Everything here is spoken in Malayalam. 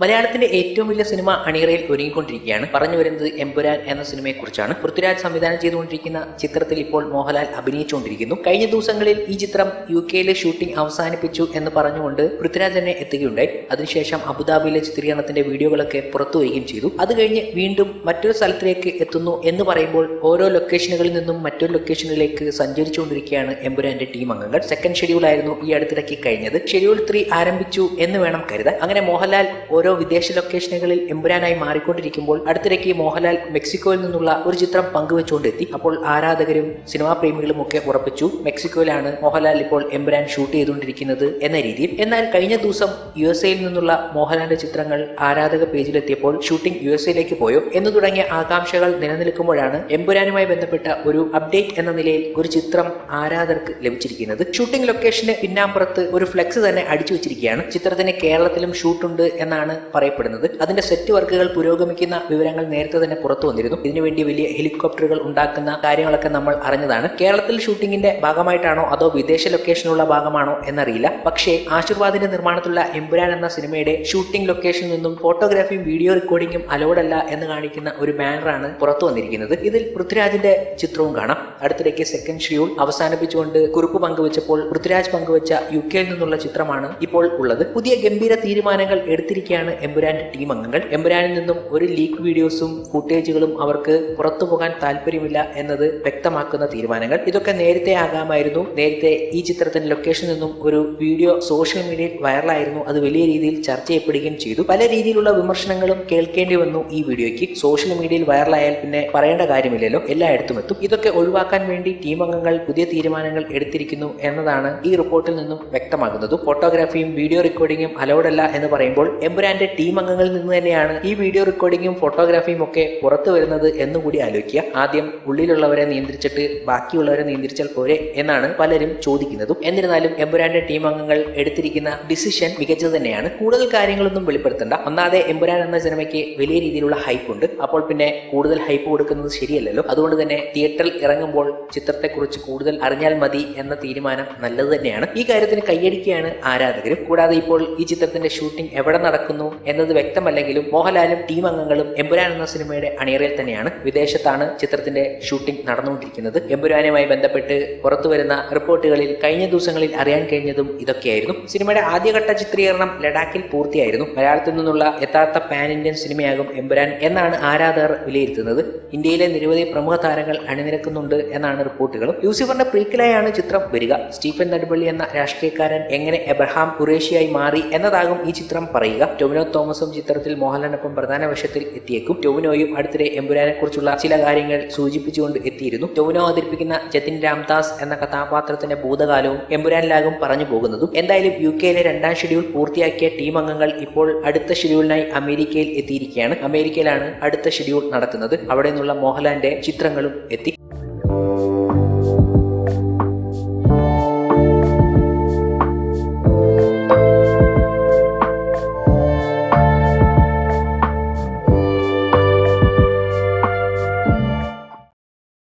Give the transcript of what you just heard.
മലയാളത്തിന്റെ ഏറ്റവും വലിയ സിനിമ അണിയറയിൽ ഒരുങ്ങിക്കൊണ്ടിരിക്കുകയാണ്. പറഞ്ഞു വരുന്നത് എമ്പുരാൻ എന്ന സിനിമയെക്കുറിച്ചാണ്. പൃഥ്വിരാജ് സംവിധാനം ചെയ്തുകൊണ്ടിരിക്കുന്ന ചിത്രത്തിൽ ഇപ്പോൾ മോഹൻലാൽ അഭിനയിച്ചുകൊണ്ടിരിക്കുന്നു. കഴിഞ്ഞ ദിവസങ്ങളിൽ ഈ ചിത്രം യു കെയിലെ ഷൂട്ടിംഗ് അവസാനിപ്പിച്ചു എന്ന് പറഞ്ഞുകൊണ്ട് പൃഥ്വിരാജ് തന്നെ എത്തുകയുണ്ടായി. അതിനുശേഷം അബുദാബിയിലെ ചിത്രീകരണത്തിന്റെ വീഡിയോകളൊക്കെ പുറത്തു വരികയും ചെയ്തു. അത് കഴിഞ്ഞ് വീണ്ടും മറ്റൊരു സ്ഥലത്തിലേക്ക് എത്തുന്നു എന്ന് പറയുമ്പോൾ ഓരോ ലൊക്കേഷനുകളിൽ നിന്നും മറ്റൊരു ലൊക്കേഷനിലേക്ക് സഞ്ചരിച്ചുകൊണ്ടിരിക്കുകയാണ് എമ്പുരാന്റെ ടീം അംഗങ്ങൾ. സെക്കൻഡ് ഷെഡ്യൂൾ ആയിരുന്നു ഈ അടുത്തിടയ്ക്ക് കഴിഞ്ഞത്. ഷെഡ്യൂൾ ത്രീ ആരംഭിച്ചു എന്ന് വേണം കരുതാൻ. അങ്ങനെ മോഹൻലാൽ ഓരോ വിദേശ ലൊക്കേഷനുകളിൽ എമ്പുരാനായി മാറിക്കൊണ്ടിരിക്കുമ്പോൾ അടുത്തിടയ്ക്ക് മോഹൻലാൽ മെക്സിക്കോയിൽ നിന്നുള്ള ഒരു ചിത്രം പങ്കുവെച്ചുകൊണ്ടെത്തി. അപ്പോൾ ആരാധകരും സിനിമാ പ്രേമികളും ഒക്കെ ഉറപ്പിച്ചു മെക്സിക്കോയിലാണ് മോഹൻലാൽ ഇപ്പോൾ എമ്പുരാൻ ഷൂട്ട് ചെയ്തുകൊണ്ടിരിക്കുന്നത് എന്ന രീതിയിൽ. എന്നാൽ കഴിഞ്ഞ ദിവസം യു എസ് എയിൽ നിന്നുള്ള മോഹൻലാലിന്റെ ചിത്രങ്ങൾ ആരാധക പേജിലെത്തിയപ്പോൾ ഷൂട്ടിംഗ് യു എസ് എയിലേക്ക് പോയോ എന്ന് തുടങ്ങിയ ആകാംക്ഷകൾ നിലനിൽക്കുമ്പോഴാണ് എമ്പുരാനുമായി ബന്ധപ്പെട്ട ഒരു അപ്ഡേറ്റ് എന്ന നിലയിൽ ഒരു ചിത്രം ആരാധകർക്ക് ലഭിച്ചിരിക്കുന്നത്. ഷൂട്ടിംഗ് ലൊക്കേഷന് പിന്നാമ്പുറത്ത് ഒരു ഫ്ലെക്സ് തന്നെ അടിച്ചു വെച്ചിരിക്കുകയാണ്. ചിത്രത്തിന് കേരളത്തിലും ഷൂട്ടുണ്ട് എന്നാണ് പറയപ്പെടുന്നത്. അതിന്റെ സെറ്റ് വർക്കുകൾ പുരോഗമിക്കുന്ന വിവരങ്ങൾ നേരത്തെ തന്നെ പുറത്തു വന്നിരുന്നു. ഇതിനുവേണ്ടി വലിയ ഹെലികോപ്റ്ററുകൾ ഉണ്ടാക്കുന്ന കാര്യങ്ങളൊക്കെ നമ്മൾ അറിഞ്ഞതാണ്. കേരളത്തിൽ ഷൂട്ടിങ്ങിന്റെ ഭാഗമായിട്ടാണോ അതോ വിദേശ ലൊക്കേഷനുള്ള ഭാഗമാണോ എന്നറിയില്ല. പക്ഷേ ആശീർവാദിന്റെ നിർമ്മാണത്തിലുള്ള എമ്പുരാൻ എന്ന സിനിമയുടെ ഷൂട്ടിംഗ് ലൊക്കേഷനിൽ നിന്നും ഫോട്ടോഗ്രാഫിയും വീഡിയോ റെക്കോർഡിംഗും അലോഡല്ല എന്ന് കാണിക്കുന്ന ഒരു ബാനറാണ് പുറത്തു വന്നിരിക്കുന്നത്. ഇതിൽ പൃഥ്വിരാജിന്റെ ചിത്രവും കാണാം. അടുത്തിടയ്ക്ക് സെക്കൻഡ് ഷെഡ്യൂൾ അവസാനിപ്പിച്ചുകൊണ്ട് കുറിപ്പ് പങ്കുവച്ചപ്പോൾ പൃഥ്വിരാജ് പങ്കുവച്ച യു കെയിൽ നിന്നുള്ള ചിത്രമാണ് ഇപ്പോൾ ഉള്ളത്. പുതിയ ഗംഭീര തീരുമാനങ്ങൾ എടുത്തിരിക്കുകയാണ് എമ്പുരാന്റെ ടീം അംഗങ്ങൾ. എമ്പുരാനിൽ നിന്നും ഒരു ലീക്ക് വീഡിയോസും ഫുട്ടേജുകളും അവർക്ക് പുറത്തു പോകാൻ താല്പര്യമില്ല എന്നത് വ്യക്തമാക്കുന്ന തീരുമാനങ്ങൾ. ഇതൊക്കെ നേരത്തെ ആകാമായിരുന്നു. നേരത്തെ ഈ ചിത്രത്തിന്റെ ലൊക്കേഷനിൽ നിന്നും ഒരു വീഡിയോ സോഷ്യൽ മീഡിയയിൽ വൈറലായിരുന്നു അത് വലിയ രീതിയിൽ ചർച്ച ചെയ്യപ്പെടുകയും ചെയ്തു. പല രീതിയിലുള്ള വിമർശനങ്ങളും കേൾക്കേണ്ടി വന്നു ഈ വീഡിയോയ്ക്ക് സോഷ്യൽ മീഡിയയിൽ വൈറലായാൽ പിന്നെ പറയേണ്ട കാര്യമില്ലല്ലോ. എല്ലായിടത്തും എത്തും. ഇതൊക്കെ ഒഴിവാക്കാൻ വേണ്ടി ടീം അംഗങ്ങൾ പുതിയ തീരുമാനങ്ങൾ എടുത്തിരിക്കുന്നു എന്നതാണ് ഈ റിപ്പോർട്ടിൽ നിന്നും വ്യക്തമാകുന്നത്. ഫോട്ടോഗ്രാഫിയും വീഡിയോ റെക്കോർഡിംഗും അലൗഡല്ല എന്ന് പറയുമ്പോൾ എമ്പുരാന്റെ ടീം അംഗങ്ങളിൽ നിന്ന് തന്നെയാണ് ഈ വീഡിയോ റെക്കോർഡിങ്ങും ഫോട്ടോഗ്രാഫിയും ഒക്കെ പുറത്തു വരുന്നത് എന്നുകൂടി ആലോചിക്കുക. ആദ്യം ഉള്ളിലുള്ളവരെ നിയന്ത്രിച്ചിട്ട് ബാക്കിയുള്ളവരെ നിയന്ത്രിച്ചാൽ പോരെ എന്നാണ് പലരും ചോദിക്കുന്നതും. എന്നിരുന്നാലും എമ്പുരാന്റെ ടീം അംഗങ്ങൾ എടുത്തിരിക്കുന്ന ഡിസിഷൻ മികച്ചത് തന്നെയാണ്. കൂടുതൽ കാര്യങ്ങളൊന്നും വെളിപ്പെടുത്തണ്ട. ഒന്നാതെ എമ്പുരാൻ എന്ന സിനിമയ്ക്ക് വലിയ രീതിയിലുള്ള ഹൈപ്പ് ഉണ്ട്. അപ്പോൾ പിന്നെ കൂടുതൽ ഹൈപ്പ് കൊടുക്കുന്നത് ശരിയല്ലല്ലോ. അതുകൊണ്ട് തന്നെ തിയേറ്ററിൽ ഇറങ്ങുമ്പോൾ ചിത്രത്തെക്കുറിച്ച് കൂടുതൽ അറിഞ്ഞാൽ മതി എന്ന തീരുമാനം നല്ലത് തന്നെയാണ്. ഈ കാര്യത്തിന് കൈയടിക്കുകയാണ് ആരാധകരും. കൂടാതെ ഇപ്പോൾ ഈ ചിത്രത്തിന്റെ ഷൂട്ടിംഗ് എവിടെ നടക്കുന്നു എന്നത് വ്യക്തമല്ലെങ്കിലും മോഹൻലാലും ടീം അംഗങ്ങളും എമ്പുരാൻ എന്ന സിനിമയുടെ അണിയറയിൽ തന്നെയാണ് വിദേശത്താണ് ചിത്രത്തിന്റെ ഷൂട്ടിംഗ് നടന്നുകൊണ്ടിരിക്കുന്നത്. എമ്പുരാനുമായി ബന്ധപ്പെട്ട് പുറത്തുവരുന്ന റിപ്പോർട്ടുകളിൽ കഴിഞ്ഞ ദിവസങ്ങളിൽ അറിയാൻ കഴിഞ്ഞതും ഇതൊക്കെയായിരുന്നു. സിനിമയുടെ ആദ്യഘട്ട ചിത്രീകരണം ലഡാക്കിൽ പൂർത്തിയായിരുന്നു. മലയാളത്തിൽ നിന്നുള്ള യഥാർത്ഥ പാൻ ഇന്ത്യൻ സിനിമയാകും എമ്പുരാൻ എന്നാണ് ആരാധകർ വിലയിരുത്തുന്നത്. ഇന്ത്യയിലെ നിരവധി പ്രമുഖ താരങ്ങൾ അണിനിരക്കുന്നുണ്ട് എന്നാണ് റിപ്പോർട്ടുകളും. ലൂസിഫറിന്റെ പ്രീക്കിലായാണ് ചിത്രം വരിക. സ്റ്റീഫൻ നടുപള്ളി എന്ന രാഷ്ട്രീയക്കാരൻ എങ്ങനെ എബ്രഹാം ഖുറേഷിയായി മാറി എന്നതാകും ഈ ചിത്രം പറയുക. ടൊവിനോ തോമസും ചിത്രത്തിൽ മോഹൻലാലിനൊപ്പം പ്രധാന വേഷത്തിൽ എത്തിയേക്കും. ടൊവിനോയും അടുത്തിടെ എമ്പുരാനെ കുറിച്ചുള്ള ചില കാര്യങ്ങൾ സൂചിപ്പിച്ചുകൊണ്ട് എത്തിയിരുന്നു. ടൊവിനോ അവതരിപ്പിക്കുന്ന ജതിൻ രാംദാസ് എന്ന കഥാപാത്രത്തിന്റെ ഭൂതകാലവും എമ്പുരാനിലാകും പറഞ്ഞു പോകുന്നതും. എന്തായാലും യു കെയിലെ രണ്ടാം ഷെഡ്യൂൾ പൂർത്തിയാക്കിയ ടീം അംഗങ്ങൾ ഇപ്പോൾ അടുത്ത ഷെഡ്യൂളിനായി അമേരിക്കയിൽ എത്തിയിരിക്കുകയാണ്. അമേരിക്കയിലാണ് അടുത്ത ഷെഡ്യൂൾ നടക്കുന്നത്. അവിടെ നിന്നുള്ള മോഹൻലാലിന്റെ ചിത്രങ്ങളും എത്തി.